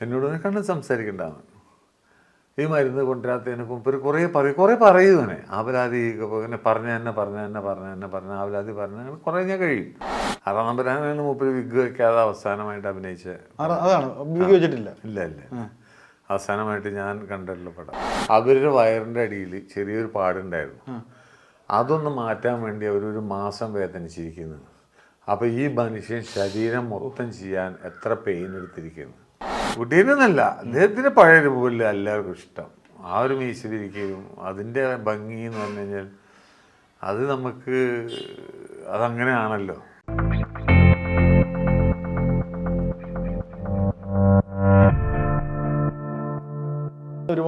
എന്നോട് കണ്ട് സംസാരിക്കണ്ടാവും ഈ മരുന്ന് കൊണ്ടുവരാത്തതിനെ മുമ്പ് കുറേ പറയും കുറേ പറയും ഇങ്ങനെ ആവലാതി പിന്നെ പറഞ്ഞ തന്നെ പറഞ്ഞ തന്നെ പറഞ്ഞ തന്നെ പറഞ്ഞ ആവലാതി പറഞ്ഞ കുറേ ഞാൻ കഴിയും. ആറാം നമ്പരാനാണ് മൂപ്പര് വിഗ് വയ്ക്കാതെ അവസാനമായിട്ട് അഭിനയിച്ച വെച്ചിട്ടില്ല. ഇല്ല ഇല്ല. അവസാനമായിട്ട് ഞാൻ കണ്ടിട്ടുള്ള പടം. അവരുടെ വയറിന്റെ അടിയിൽ ചെറിയൊരു പാടുണ്ടായിരുന്നു. അതൊന്ന് മാറ്റാൻ വേണ്ടി അവരൊരു മാസം വേദനിച്ചിരിക്കുന്നു. അപ്പോൾ ഈ മനുഷ്യൻ ശരീരം മൊത്തം ചെയ്യാൻ എത്ര പെയിൻ എടുത്തിരിക്കുന്നു? കുട്ടീനെന്നല്ല അദ്ദേഹത്തിന്റെ പഴയ രൂപമില്ല എല്ലാവർക്കും ഇഷ്ടം. ആ ഒരു മീശിലിരിക്കുകയും അതിന്റെ ഭംഗി എന്ന് പറഞ്ഞു കഴിഞ്ഞാൽ അത് നമുക്ക് അതങ്ങനെയാണല്ലോ.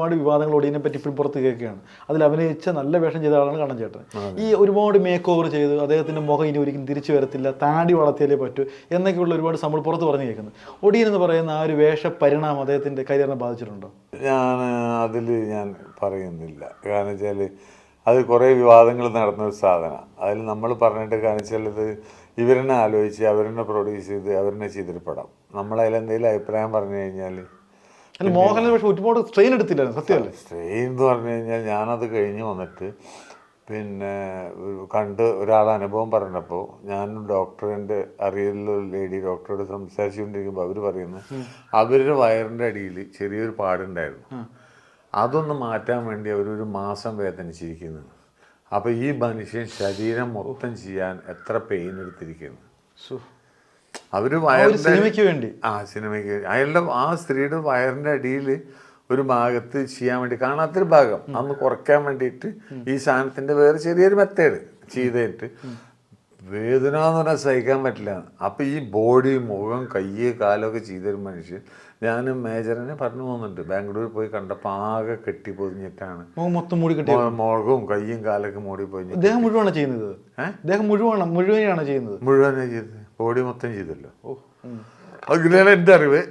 ഒരുപാട് വിവാദങ്ങൾ ഒടിയനെ പറ്റി ഇപ്പോഴും പുറത്ത് കേൾക്കുകയാണ്. അതിൽ അഭിനയിച്ച നല്ല വേഷം ചെയ്ത ആളാണ് കണ്ണൻ ചേട്ടൻ. ഈ ഒരുപാട് മേക്ക് ഓവർ ചെയ്തു അദ്ദേഹത്തിന്റെ മുഖം ഇനി ഒരിക്കലും തിരിച്ചു വരത്തില്ല താടി വളർത്തിയാലേ പറ്റൂ എന്നൊക്കെയുള്ള ഒരുപാട് നമ്മൾ പുറത്ത് പറഞ്ഞു കേൾക്കുന്നത് ഒടിയൻ എന്ന് പറയുന്ന ആ ഒരു വേഷ പരിണാമം അദ്ദേഹത്തിന്റെ കരിയറിനെ ബാധിച്ചിട്ടുണ്ടോ? ഞാൻ അതിൽ ഞാൻ പറയുന്നില്ല. കാരണം വെച്ചാൽ അത് കുറേ വിവാദങ്ങൾ നടന്ന ഒരു സാധനം അതിൽ നമ്മൾ പറഞ്ഞിട്ട് കാരണം വെച്ചാൽ ഇത് ഇവരെന്നെ ആലോചിച്ച് അവരെന്നെ പ്രൊഡ്യൂസ് ചെയ്ത് അവരെന്നെ ചെയ്തൊരു പടം. നമ്മളതിലെന്തെങ്കിലും അഭിപ്രായം പറഞ്ഞു കഴിഞ്ഞാൽ അല്ല മോഹൻലാൽ പക്ഷെ ഒരുപാട് സ്ട്രെയിൻ എടുത്തില്ലായിരുന്നു സത്യമല്ലേ? സ്ട്രെയിൻ എന്ന് പറഞ്ഞു കഴിഞ്ഞാൽ ഞാനത് കഴിഞ്ഞ് വന്നിട്ട് പിന്നെ കണ്ട് ഒരാൾ അനുഭവം പറഞ്ഞപ്പോൾ ഞാൻ ഡോക്ടറിന്റെ അറിയലുള്ള ലേഡി ഡോക്ടറോട് സംസാരിച്ചുകൊണ്ടിരിക്കുമ്പോൾ അവർ പറയുന്നു അവരുടെ വയറിന്റെ അടിയിൽ ചെറിയൊരു പാടുണ്ടായിരുന്നു. അതൊന്ന് മാറ്റാൻ വേണ്ടി അവരൊരു മാസം വേദനിച്ചിരിക്കുന്നു. അപ്പോൾ ഈ മനുഷ്യൻ ശരീരം മൊത്തം ചെയ്യാൻ എത്ര പെയിൻ എടുത്തിരിക്കുന്നു. അവർ വയറിന്റെ സിനിമയ്ക്ക് വേണ്ടി. ആ സിനിമയ്ക്ക് അയാളുടെ ആ സ്ത്രീയുടെ വയറിന്റെ അടിയിൽ ഒരു ഭാഗത്ത് ചെയ്യാൻ വേണ്ടി കാണാത്തൊരു ഭാഗം. അന്ന് കുറയ്ക്കാൻ വേണ്ടിയിട്ട് ഈ സാധനത്തിന്റെ വേറെ ചെറിയൊരു മെത്തേഡ് ചെയ്തിട്ട് വേദന എന്ന് പറഞ്ഞാൽ സഹിക്കാൻ പറ്റില്ല. അപ്പൊ ഈ ബോഡി മുഖം കയ്യ് കാലൊക്കെ ചെയ്തൊരു മനുഷ്യൻ ഞാൻ മേജറിനെ പറഞ്ഞു പോകുന്നുണ്ട്. ബാംഗ്ലൂർ പോയി കണ്ടപ്പോൾ ആകെ കെട്ടി പൊതിഞ്ഞിട്ടാണ് മൊത്തം മൂടി കെട്ടി. മുഖവും കയ്യും കാലൊക്കെ മൂടി പൊതിഞ്ഞ് ഇദ്ദേഹം മുഴുവനാണ് ചെയ്യുന്നത്? മുഴുവനാണ് ഇദ്ദേഹം മുഴുവനാണ് ചെയ്യുന്നത്? മുഴുവനാണ് ചെയ്ത് ബോഡി മൊത്തം ചെയ്തല്ലോ. ഓ. അങ്ങനെയാണ് എന്റെ അറിവ്.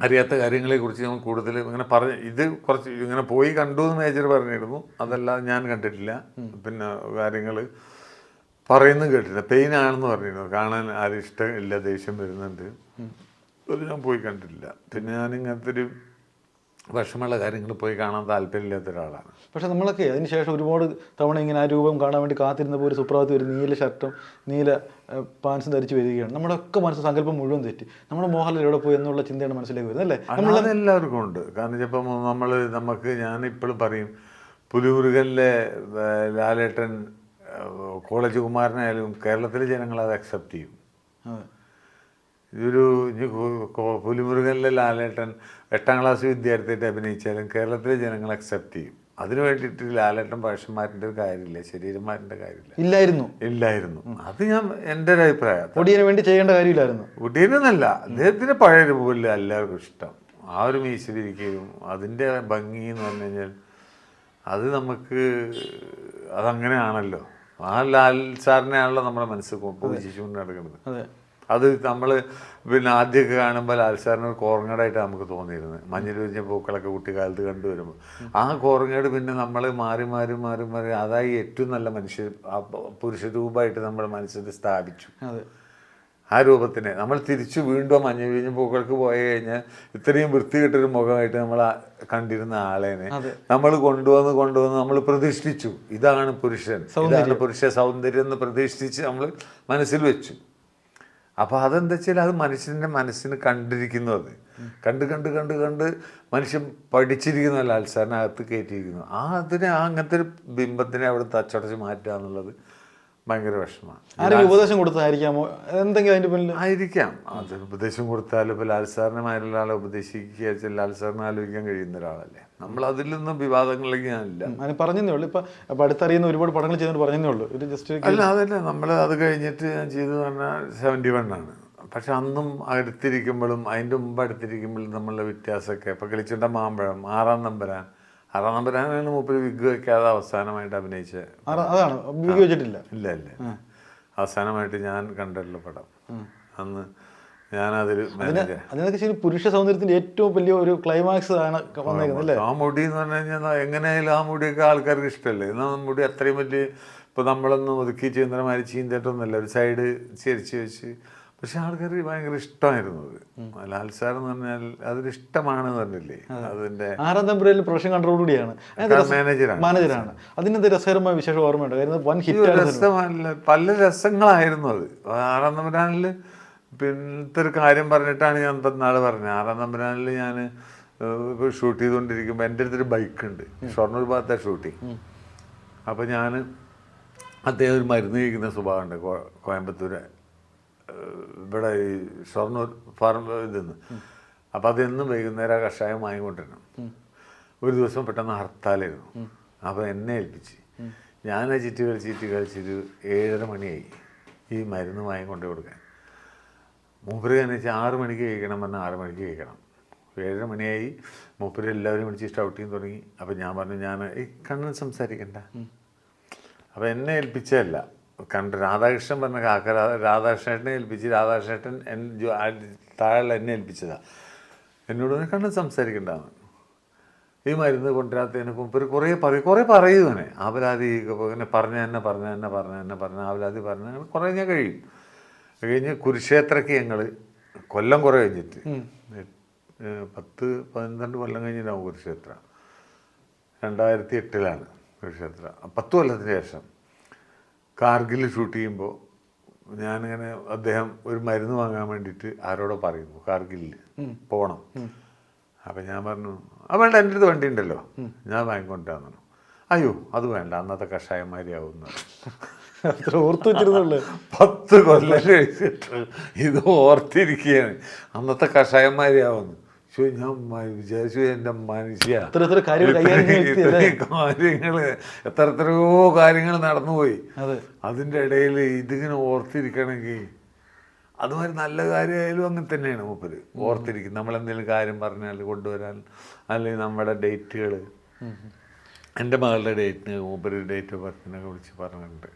അറിയാത്ത കാര്യങ്ങളെ കുറിച്ച് നമ്മൾ കൂടുതൽ ഇങ്ങനെ പറഞ്ഞു ഇത് കുറച്ച് ഇങ്ങനെ പോയി കണ്ടു എന്ന് മേജർ പറഞ്ഞിരുന്നു. അതല്ലാതെ ഞാൻ കണ്ടിട്ടില്ല. പിന്നെ കാര്യങ്ങൾ പറയുന്നു കേട്ടില്ല. പെയിൻ ആണെന്ന് പറഞ്ഞിരുന്നു. കാണാൻ ആരും ഇഷ്ടം ഇല്ല ദേഷ്യം വരുന്നുണ്ട്. അത് ഞാൻ പോയി കണ്ടിട്ടില്ല. പിന്നെ ഞാൻ ഇങ്ങനത്തെ ഒരു വിഷമമുള്ള കാര്യങ്ങൾ പോയി കാണാൻ താല്പര്യമില്ലാത്ത ഒരാളാണ്. പക്ഷെ നമ്മളൊക്കെ അതിനുശേഷം ഒരുപാട് തവണ ഇങ്ങനെ ആ രൂപം കാണാൻ വേണ്ടി കാത്തിരുന്നപ്പോൾ ഒരു സുപ്രഭാതത്തിൽ ഒരു നീല ഷർട്ടും നീല പാൻസും ധരിച്ച് വരികയാണ്. നമ്മുടെ ഒക്കെ മനസ്സ് സങ്കല്പം മുഴുവൻ തെറ്റി. നമ്മുടെ മോഹൻലാൽ എവിടെ പോയി എന്നുള്ള ചിന്തയാണ് മനസ്സിലേക്ക് വരുന്നത് അല്ലേ? നമ്മളത് എല്ലാവർക്കും ഉണ്ട്. കാരണം ചിലപ്പോൾ നമ്മൾ നമുക്ക് ഞാൻ ഇപ്പോഴും പറയും പുലിമുരുകനിലെ ലാലേട്ടൻ കോളേജ് കുമാരനായാലും കേരളത്തിലെ ജനങ്ങൾ അത് അക്സെപ്റ്റ് ചെയ്യും. ഇതൊരു പുലിമുരുകനിലെ ലാലേട്ടൻ എട്ടാം ക്ലാസ് വിദ്യാർത്ഥിയായിട്ട് അഭിനയിച്ചാലും കേരളത്തിലെ ജനങ്ങൾ അക്സെപ്റ്റ് ചെയ്യും. അതിനു വേണ്ടിയിട്ട് ലാലേട്ടൻ ഭാഷമാരുടെ ഒരു കാര്യമില്ല ശരീരന്മാരുടെ കാര്യമില്ല. ഇല്ലായിരുന്നു. ഇല്ലായിരുന്നു. അത് ഞാൻ എന്റെ ഒരു അഭിപ്രായം. ഒടിയന് വേണ്ടി ചെയ്യേണ്ട കാര്യമില്ലായിരുന്നു. ഒടിയനെന്നല്ല അദ്ദേഹത്തിന്റെ പഴയ രൂപമില്ല എല്ലാവർക്കും ഇഷ്ടം. ആ ഒരു മീശിലിരിക്കുകയും അതിന്റെ ഭംഗി എന്ന് പറഞ്ഞു കഴിഞ്ഞാൽ അത് നമുക്ക് അതങ്ങനെയാണല്ലോ. ആ ലാൽ സാറിനെയാണല്ലോ നമ്മുടെ മനസ്സ് പൂജിച്ചുകൊണ്ട് നടക്കുന്നത്. അതെ നമ്മൾ പിന്നെ ആദ്യമൊക്കെ കാണുമ്പോൾ ലാൽസാറിന് കോറങ്ങേടായിട്ട് ഒരു കോർങ്ങേടായിട്ട് നമുക്ക് തോന്നിയിരുന്നു. മഞ്ഞൾ വിരിഞ്ഞ പൂക്കളൊക്കെ കുട്ടിക്കാലത്ത് കണ്ടുവരുമ്പോൾ ആ കോർങ്ങേട് പിന്നെ നമ്മൾ മാറി മാറി മാറി മാറി അതായി ഏറ്റവും നല്ല മനുഷ്യ ആ പുരുഷ രൂപമായിട്ട് നമ്മുടെ മനസ്സിൽ സ്ഥാപിച്ചു. ആ രൂപത്തിനെ. നമ്മൾ തിരിച്ചു വീണ്ടും മഞ്ഞ വിരിഞ്ഞ പൂക്കൾക്ക് പോയി കഴിഞ്ഞാൽ ഇത്രയും വൃത്തികെട്ടൊരു മുഖമായിട്ട് നമ്മൾ കണ്ടിരുന്ന ആളേനെ നമ്മൾ കൊണ്ടുവന്ന് കൊണ്ടുവന്ന് നമ്മൾ പ്രതിഷ്ഠിച്ചു. ഇതാണ് പുരുഷൻ. ഇതാണ് പുരുഷ സൗന്ദര്യം എന്ന് പ്രതിഷ്ഠിച്ച് നമ്മൾ മനസ്സിൽ വെച്ചു. അപ്പോൾ അതെന്താ വെച്ചാൽ അത് മനുഷ്യന്റെ മനസ്സിന് കണ്ടിരിക്കുന്നു അത്. കണ്ട് കണ്ട് കണ്ട് കണ്ട് മനുഷ്യൻ പഠിച്ചിരിക്കുന്ന ലാൽസാനകത്ത് കയറ്റിയിരിക്കുന്നു ആ അതിനെ അങ്ങനത്തെ ഒരു ബിംബത്തിനെ അവിടെ തച്ചടച്ച് മാറ്റുക എന്നുള്ളത് ഭയങ്കര വിഷമമാണ് ആരെങ്കിലും ഉപദേശം കൊടുത്തായിരിക്കാമോ എന്തെങ്കിലും അതിന്റെ പിന്നിൽ ആയിരിക്കാം. അത് ഉപദേശം കൊടുത്താലും ഇപ്പോൾ ലാൽ സാറിനെ ആളെ ഉപദേശിക്കുക വെച്ചാൽ ലാൽ സാറിനെ ആലോചിക്കാൻ കഴിയുന്ന ഒരാളല്ലേ. നമ്മൾ അതിൽ നിന്നും വിവാദങ്ങളിലേക്ക് ഞാനില്ല അതിന് പറഞ്ഞതേ ഉള്ളൂ. ഇപ്പൊ അടുത്തറിയുന്ന ഒരുപാട് പടങ്ങൾ ചെയ്തു പറഞ്ഞതേ ഉള്ളൂ. ഇത് ജസ്റ്റ് അല്ല അതല്ല. നമ്മൾ അത് കഴിഞ്ഞിട്ട് ഞാൻ ചെയ്തത് പറഞ്ഞാൽ സെവന്റി വൺ ആണ്. പക്ഷെ അന്നും അടുത്തിരിക്കുമ്പോഴും അതിന്റെ മുമ്പ് അടുത്തിരിക്കുമ്പോഴും നമ്മളുടെ വ്യത്യാസമൊക്കെ. ഇപ്പം കളിച്ചുണ്ട മാമ്പഴം ആറാം നമ്പരാൻ ആറാം നമ്പരാനാണ് മൂപ്പര് വിഗ് വയ്ക്കാതെ അവസാനമായിട്ട് അഭിനയിച്ച അതാണ്. വിഗ് വെച്ചിട്ടില്ല. ഇല്ല ഇല്ല. അവസാനമായിട്ട് ഞാൻ കണ്ടിട്ടുള്ള പടം. അന്ന് ഞാനതിൽ അതിനൊക്കെ ശരി പുരുഷ സൗന്ദര്യത്തിന്റെ ഏറ്റവും വലിയ ഒരു ക്ലൈമാക്സ് ആണ് വന്നേക്കുന്നത് അല്ലേ? ആ മുടി എന്ന് പറഞ്ഞു കഴിഞ്ഞാൽ എങ്ങനെയായാലും ആ മുടിയൊക്കെ ആൾക്കാർക്ക് ഇഷ്ടമല്ലേ? എന്നാൽ മുടി അത്രയും വലിയ ഇപ്പോൾ നമ്മളൊന്നും ഒതുക്കി ചെയ്യുന്നമാതിരി ചീന്തട്ടൊന്നുമല്ല. ഒരു സൈഡ് ചെരിച്ച് വെച്ച് പക്ഷെ ആൾക്കാർ ഭയങ്കര ഇഷ്ടമായിരുന്നു അത്. ലാൽ സാർ എന്ന് പറഞ്ഞാൽ അതൊരു ഇഷ്ടമാണ് പറഞ്ഞില്ലേ? അതിന്റെ ആറാം തമ്പുരയിൽ പ്രൊഫഷൻ കൺട്രോൾ കൂടിയാണ്. മാനേജറാണ് മാനേജറാണ് അതിനെന്ത് രസകരമായ വിശേഷം ഓർമ്മയുണ്ട്. കാര്യം ഇത് വൻ ഹിറ്റ് രസമല്ല. പല രസങ്ങളായിരുന്നു അത്. ആറാം തമ്പുരാനിൽ പിന്നത്തെ ഒരു കാര്യം പറഞ്ഞിട്ടാണ് ഞാൻ നാളെ പറഞ്ഞത്. ആറാം തമ്പുരാനിൽ ഞാൻ ഷൂട്ട് ചെയ്തുകൊണ്ടിരിക്കുമ്പോൾ എന്റെ അടുത്തൊരു ബൈക്ക് ഉണ്ട് ഷൊർണൂർ ഭാഗത്തെ ഷൂട്ടിങ് അപ്പോൾ ഞാൻ അദ്ദേഹം ഒരു മരുന്ന് കഴിക്കുന്ന സ്വഭാവമുണ്ട്. കോയമ്പത്തൂർ ഇവിടെ ഈ ഷൊർണൂർ ഫാർമ ഇതെന്ന്. അപ്പം അതെന്നും വൈകുന്നേരം ആ കഷായം വാങ്ങിക്കൊണ്ടിരുന്നു. ഒരു ദിവസം പെട്ടെന്ന് ഹർത്താലായിരുന്നു. അപ്പോൾ എന്നെ ഏൽപ്പിച്ച്. ഞാൻ ആ ചിറ്റ് കളിച്ചിട്ട് കളിച്ചിട്ട് ഏഴര മണിയായി ഈ മരുന്ന് വാങ്ങിക്കൊണ്ട് കൊടുക്കാൻ. മൂപ്പര് എന്ന് വെച്ചാൽ ആറ് മണിക്ക് കഴിക്കണം പറഞ്ഞാൽ ആറ് മണിക്ക് കഴിക്കണം. ഏഴര മണിയായി. മൂപ്പര് എല്ലാവരും വിളിച്ച് ഷൗട്ടിങ് തുടങ്ങി. അപ്പം ഞാൻ പറഞ്ഞു ഞാൻ ഈ കണ്ണൻ സംസാരിക്കണ്ട. അപ്പം എന്നെ ഏൽപ്പിച്ചതല്ല. കണ്ട് രാധാകൃഷ്ണൻ പറഞ്ഞ കാക്ക രാധാകൃഷ്ണേട്ടനെ ഏൽപ്പിച്ച് രാധാകൃഷ്ണേട്ടൻ എൻ താഴെ എന്നെ ഏൽപ്പിച്ചതാണ് എന്നോട് കണ്ട് സംസാരിക്കേണ്ടതാണ് ഈ മരുന്ന് കൊണ്ടുവരാത്തതിന് മുമ്പ് കുറേ പറയും കുറേ പറയും തന്നെ ആവലാതി ഇങ്ങനെ പറഞ്ഞ തന്നെ പറഞ്ഞ തന്നെ പറഞ്ഞ തന്നെ പറഞ്ഞ ആവലാതി പറഞ്ഞ കുറേ ഞാൻ കഴിയും. കഴിഞ്ഞ് കുരുക്ഷേത്രക്ക് ഞങ്ങൾ കൊല്ലം കുറേ കഴിഞ്ഞിട്ട്. പത്ത് പന്ത്രണ്ട് കൊല്ലം കഴിഞ്ഞിട്ടാവും കുരുക്ഷേത്ര. രണ്ടായിരത്തി എട്ടിലാണ് കുരുക്ഷേത്ര. പത്ത് കൊല്ലത്തിന് ശേഷം. കാർഗിൽ ഷൂട്ട് ചെയ്യുമ്പോൾ ഞാനിങ്ങനെ അദ്ദേഹം ഒരു മരുന്ന് വാങ്ങാൻ വേണ്ടിയിട്ട് ആരോടോ പറയുന്നു കാർഗിലിൽ പോകണം അപ്പം ഞാൻ പറഞ്ഞു ആ വേണ്ട എന്റെ അടുത്ത് വണ്ടി ഉണ്ടല്ലോ ഞാൻ വാങ്ങിക്കൊണ്ടാന്ന് പറഞ്ഞു. അയ്യോ അത് വേണ്ട അന്നത്തെ കഷായന്മാരിയാവുന്ന. അത്ര ഓർത്ത് വെച്ചിരുന്നുള്ളു പത്ത് കൊല്ലം കഴിച്ചിട്ട് ഇത് ഓർത്തിരിക്കുകയാണ്. അന്നത്തെ കഷായന്മാരിയാവുന്നു. ശോ, ഞാൻ വിചാരിച്ചു എന്റെ മനുഷ്യ. കാര്യങ്ങൾ? എത്ര എത്രയോ കാര്യങ്ങൾ നടന്നുപോയി. അതെ. അതിന്റെ ഇടയിൽ ഇതിങ്ങനെ ഓർത്തിരിക്കണമെങ്കിൽ അതുമാതിരി നല്ല കാര്യമായാലും അങ്ങനെ തന്നെയാണ് മൂപ്പര്. ഓർത്തിരിക്കും. നമ്മളെന്തെങ്കിലും കാര്യം പറഞ്ഞാൽ കൊണ്ടുവരാൻ അല്ലെങ്കിൽ നമ്മുടെ ഡേറ്റുകൾ എന്റെ മകളുടെ ഡേറ്റിന് മൂപ്പര് ഡേറ്റ് ഓഫ് ബർത്തിനൊക്കെ വിളിച്ച് പറഞ്ഞിട്ടുണ്ട്.